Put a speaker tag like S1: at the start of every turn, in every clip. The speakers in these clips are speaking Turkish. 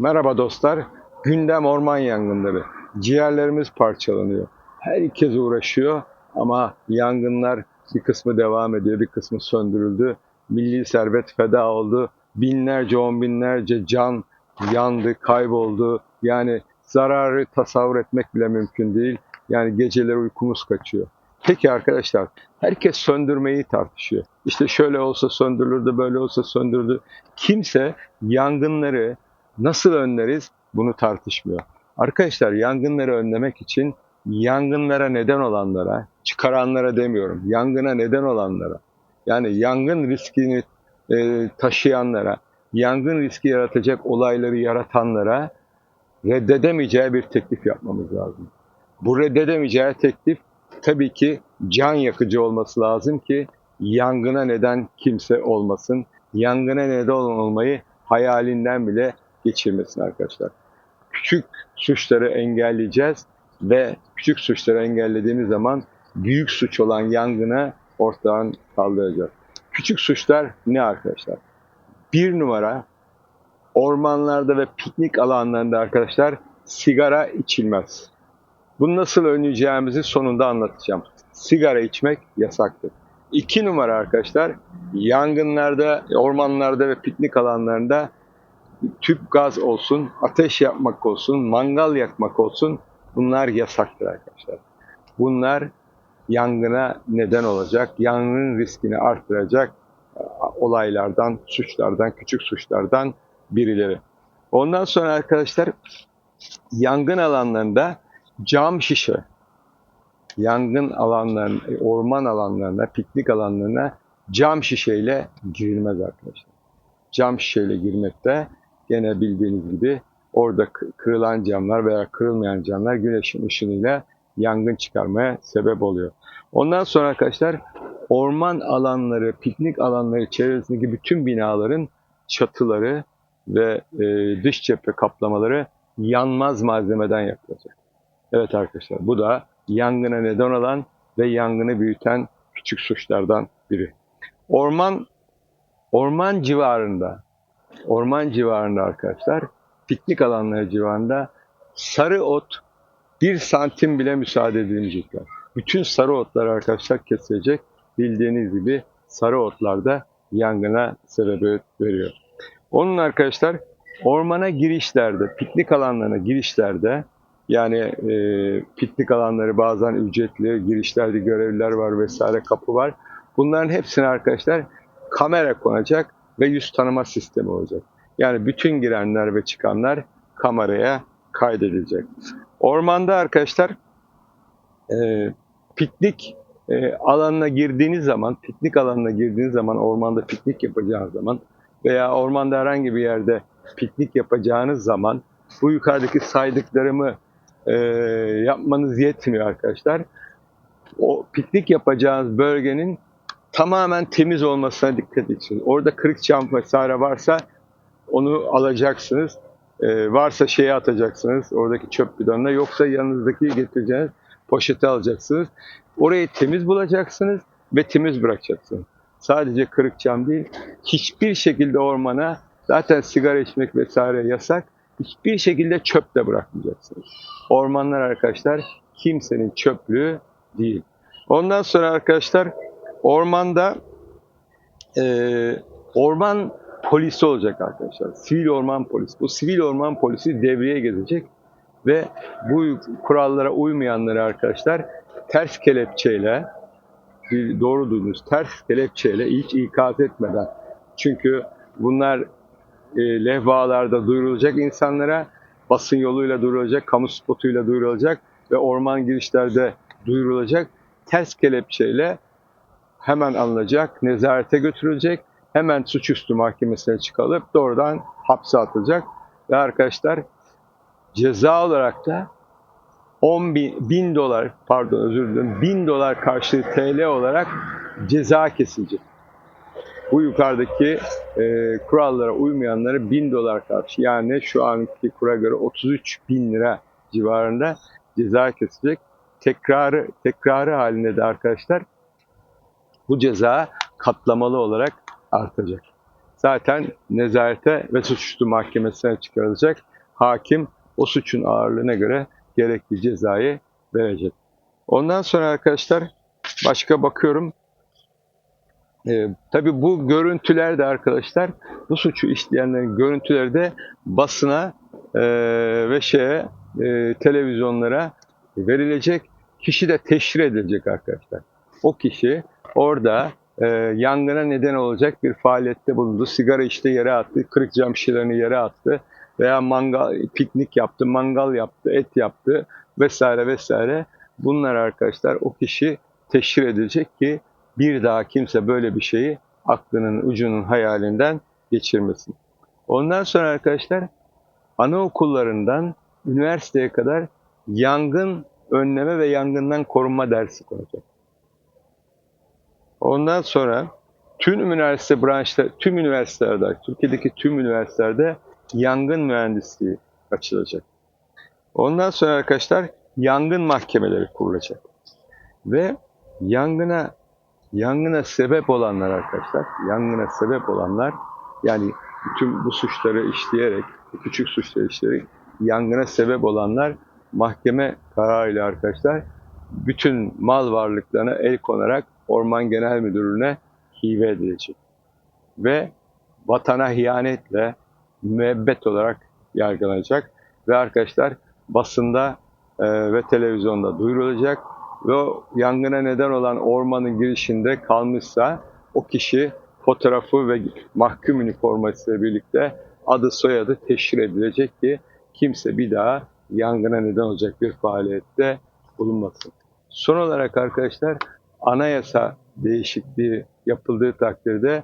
S1: Merhaba dostlar. Gündem orman yangınları. Ciğerlerimiz parçalanıyor. Herkes uğraşıyor ama yangınlar bir kısmı devam ediyor, bir kısmı söndürüldü. Milli servet feda oldu. Binlerce, on binlerce can yandı, kayboldu. Yani zararı tasavvur etmek bile mümkün değil. Yani geceleri uykumuz kaçıyor. Peki arkadaşlar, herkes söndürmeyi tartışıyor. İşte şöyle olsa söndürüldü, böyle olsa söndürüldü. Kimse yangınları nasıl önleriz bunu tartışmıyor. Arkadaşlar yangınları önlemek için yangınlara neden olanlara, çıkaranlara demiyorum, yangına neden olanlara, yani yangın riskini e, taşıyanlara, yangın riski yaratacak olayları yaratanlara reddedemeyeceği bir teklif yapmamız lazım. Bu reddedemeyeceği teklif tabii ki can yakıcı olması lazım ki yangına neden kimse olmasın. Yangına neden olmayı hayalinden bile geçirmesin arkadaşlar. Küçük suçları engelleyeceğiz ve küçük suçları engellediğimiz zaman büyük suç olan yangına ortadan kaldıracağız. Küçük suçlar ne arkadaşlar? Bir numara ormanlarda ve piknik alanlarında arkadaşlar sigara içilmez. Bunu nasıl önleyeceğimizi sonunda anlatacağım. Sigara içmek yasaktır. İki numara arkadaşlar yangınlarda, ormanlarda ve piknik alanlarında tüp gaz olsun, ateş yapmak olsun, mangal yakmak olsun bunlar yasaktır arkadaşlar. Bunlar yangına neden olacak, yangının riskini arttıracak e, olaylardan, suçlardan, küçük suçlardan birileri. Ondan sonra arkadaşlar yangın alanlarında cam şişe, yangın alanlarına, orman alanlarına, piknik alanlarına cam şişeyle girilmez arkadaşlar. Cam şişeyle girmekte gene bildiğiniz gibi orada kırılan camlar veya kırılmayan camlar güneşin ışınıyla yangın çıkarmaya sebep oluyor. Ondan sonra arkadaşlar orman alanları, piknik alanları çevresindeki bütün binaların çatıları ve e, dış cephe kaplamaları yanmaz malzemeden yapılacak. Evet arkadaşlar bu da yangına neden olan ve yangını büyüten küçük suçlardan biri. Orman orman civarında orman civarında arkadaşlar piknik alanları civarında sarı ot bir santim bile müsaade edilmeyecekler. Bütün sarı otlar arkadaşlar kesilecek. Bildiğiniz gibi sarı otlar da yangına sebebiyet veriyor. Onun arkadaşlar ormana girişlerde, piknik alanlarına girişlerde yani e, piknik alanları bazen ücretli, girişlerde görevliler var vesaire kapı var. Bunların hepsine arkadaşlar kamera konacak ve yüz tanıma sistemi olacak. Yani bütün girenler ve çıkanlar kameraya kaydedilecek. Ormanda arkadaşlar e, piknik e, alanına girdiğiniz zaman, piknik alanına girdiğiniz zaman, ormanda piknik yapacağınız zaman veya ormanda herhangi bir yerde piknik yapacağınız zaman bu yukarıdaki saydıklarımı e, yapmanız yetmiyor arkadaşlar. O piknik yapacağınız bölgenin tamamen temiz olmasına dikkat edin. Orada kırık cam vesaire varsa onu alacaksınız. Ee, varsa şeye atacaksınız oradaki çöp bidonuna yoksa yanınızdaki getireceğiniz poşete alacaksınız. Orayı temiz bulacaksınız ve temiz bırakacaksınız. Sadece kırık cam değil, hiçbir şekilde ormana zaten sigara içmek vesaire yasak. Hiçbir şekilde çöp de bırakmayacaksınız. Ormanlar arkadaşlar kimsenin çöplüğü değil. Ondan sonra arkadaşlar ormanda e, orman polisi olacak arkadaşlar. Sivil orman polisi. Bu sivil orman polisi devreye gezecek ve bu kurallara uymayanları arkadaşlar ters kelepçeyle doğru duydunuz ters kelepçeyle hiç ikaz etmeden çünkü bunlar e, levhalarda duyurulacak insanlara basın yoluyla duyurulacak, kamu spotuyla duyurulacak ve orman girişlerde duyurulacak. Ters kelepçeyle hemen alınacak, nezarete götürülecek, hemen suçüstü mahkemesine çıkarılıp doğrudan hapse atılacak. Ve arkadaşlar ceza olarak da 10 bin, bin dolar, pardon özür dilerim, bin dolar karşılığı TL olarak ceza kesilecek. Bu yukarıdaki e, kurallara uymayanlara bin dolar karşı yani şu anki kura göre 33 bin lira civarında ceza kesilecek. Tekrarı, tekrarı halinde de arkadaşlar bu ceza katlamalı olarak artacak. zaten nezarete ve suçüstü mahkemesine çıkarılacak. Hakim o suçun ağırlığına göre gerekli cezayı verecek. Ondan sonra arkadaşlar başka bakıyorum. Ee, tabii bu görüntüler de arkadaşlar bu suçu işleyenlerin görüntüleri de basına e, ve şeye e, televizyonlara verilecek. Kişi de teşhir edilecek arkadaşlar. O kişi orada e, yangına neden olacak bir faaliyette bulundu. Sigara işte yere attı, kırık cam şişelerini yere attı veya mangal, piknik yaptı, mangal yaptı, et yaptı vesaire vesaire. Bunlar arkadaşlar o kişi teşhir edilecek ki bir daha kimse böyle bir şeyi aklının ucunun hayalinden geçirmesin. Ondan sonra arkadaşlar anaokullarından üniversiteye kadar yangın önleme ve yangından korunma dersi konacak. Ondan sonra tüm üniversite branşları, tüm üniversitelerde, Türkiye'deki tüm üniversitelerde yangın mühendisliği açılacak. Ondan sonra arkadaşlar yangın mahkemeleri kurulacak. Ve yangına yangına sebep olanlar arkadaşlar, yangına sebep olanlar yani bütün bu suçları işleyerek, küçük suçları işleyerek yangına sebep olanlar mahkeme kararıyla arkadaşlar bütün mal varlıklarına el konarak Orman Genel Müdürlüğü'ne hibe edilecek. Ve vatana hiyanetle müebbet olarak yargılanacak. Ve arkadaşlar basında e, ve televizyonda duyurulacak. Ve o yangına neden olan ormanın girişinde kalmışsa o kişi fotoğrafı ve mahkum üniformasıyla birlikte adı soyadı teşhir edilecek ki kimse bir daha yangına neden olacak bir faaliyette bulunmasın. Son olarak arkadaşlar anayasa değişikliği yapıldığı takdirde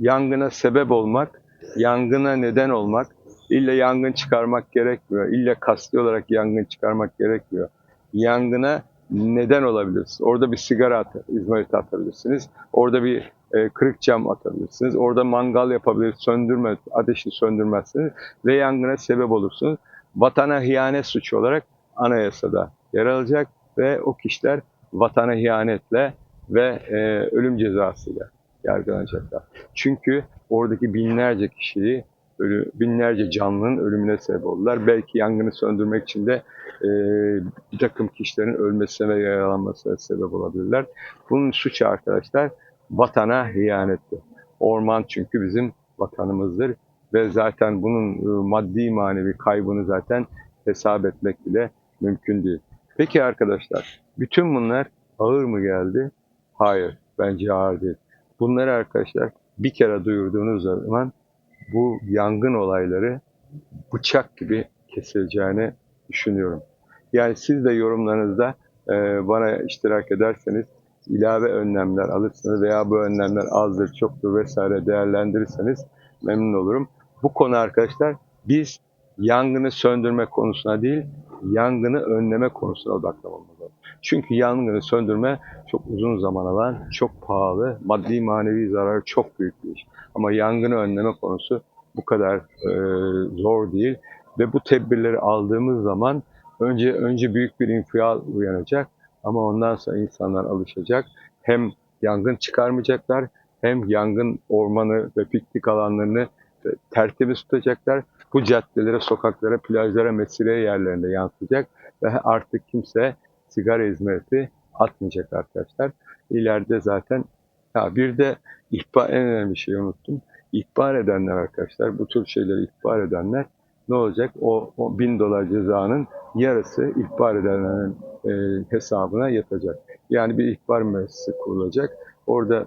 S1: yangına sebep olmak, yangına neden olmak, illa yangın çıkarmak gerekmiyor. İlla kasti olarak yangın çıkarmak gerekmiyor. Yangına neden olabilirsiniz. Orada bir sigara atar, izmarit atabilirsiniz. Orada bir e, kırık cam atabilirsiniz. Orada mangal yapabilirsiniz, söndürme, ateşi söndürmezsiniz ve yangına sebep olursunuz. Vatana ihanet suçu olarak anayasada yer alacak ve o kişiler vatana ihanetle ve e, ölüm cezasıyla yargılanacaklar. Çünkü oradaki binlerce kişiyi, ölü, binlerce canlının ölümüne sebep oldular. Belki yangını söndürmek için de e, bir takım kişilerin ölmesine ve yaralanmasına sebep olabilirler. Bunun suçu arkadaşlar vatana ihanetti. Orman çünkü bizim vatanımızdır ve zaten bunun e, maddi manevi kaybını zaten hesap etmek bile mümkün değil. Peki arkadaşlar, bütün bunlar ağır mı geldi? Hayır, bence ağır değil. Bunları arkadaşlar bir kere duyurduğunuz zaman bu yangın olayları bıçak gibi kesileceğini düşünüyorum. Yani siz de yorumlarınızda e, bana iştirak ederseniz ilave önlemler alırsınız veya bu önlemler azdır, çoktur vesaire değerlendirirseniz memnun olurum. Bu konu arkadaşlar biz yangını söndürme konusuna değil, yangını önleme konusuna odaklanmamız lazım. Çünkü yangını söndürme çok uzun zaman alan, çok pahalı, maddi manevi zararı çok büyük bir iş. Ama yangını önleme konusu bu kadar e, zor değil ve bu tedbirleri aldığımız zaman önce önce büyük bir infial uyanacak ama ondan sonra insanlar alışacak. Hem yangın çıkarmayacaklar hem yangın ormanı ve piknik alanlarını tertemiz tutacaklar. Bu caddelere, sokaklara, plajlara, mesire yerlerinde yansıyacak ve artık kimse sigara hizmeti atmayacak arkadaşlar. İleride zaten ha bir de ihbar en önemli şeyi unuttum. İhbar edenler arkadaşlar, bu tür şeyleri ihbar edenler ne olacak? O, o bin dolar cezanın yarısı ihbar edenlerin e, hesabına yatacak. Yani bir ihbar müessesi kurulacak. Orada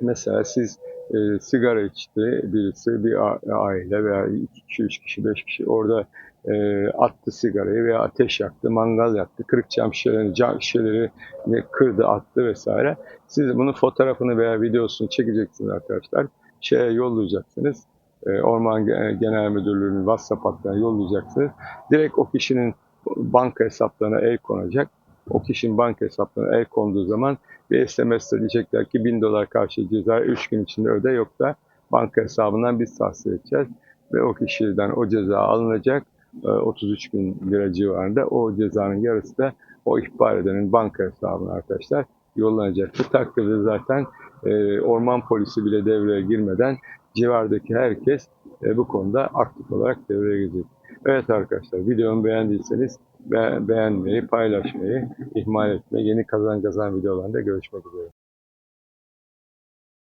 S1: mesela siz e, sigara içti birisi, bir aile veya iki kişi, üç kişi, beş kişi orada e, attı sigarayı veya ateş yaktı, mangal yaktı, kırık cam şişelerini, cam şişeleri kırdı, attı vesaire. Siz bunun fotoğrafını veya videosunu çekeceksiniz arkadaşlar. Şeye yollayacaksınız. E, Orman Genel Müdürlüğü'nün WhatsApp hattına yollayacaksınız. Direkt o kişinin banka hesaplarına el konacak. O kişinin banka hesaplarına el konduğu zaman bir SMS diyecekler ki 1000 dolar karşı ceza 3 gün içinde öde yoksa banka hesabından biz tahsil edeceğiz. Ve o kişiden o ceza alınacak 33 e, bin lira civarında o cezanın yarısı da o ihbar edenin banka hesabına arkadaşlar yollanacak. Bu takdirde zaten e, orman polisi bile devreye girmeden civardaki herkes e, bu konuda aktif olarak devreye girecek. Evet arkadaşlar videomu beğendiyseniz be- beğenmeyi, paylaşmayı ihmal etmeyin. Yeni kazan kazan videolarında görüşmek üzere.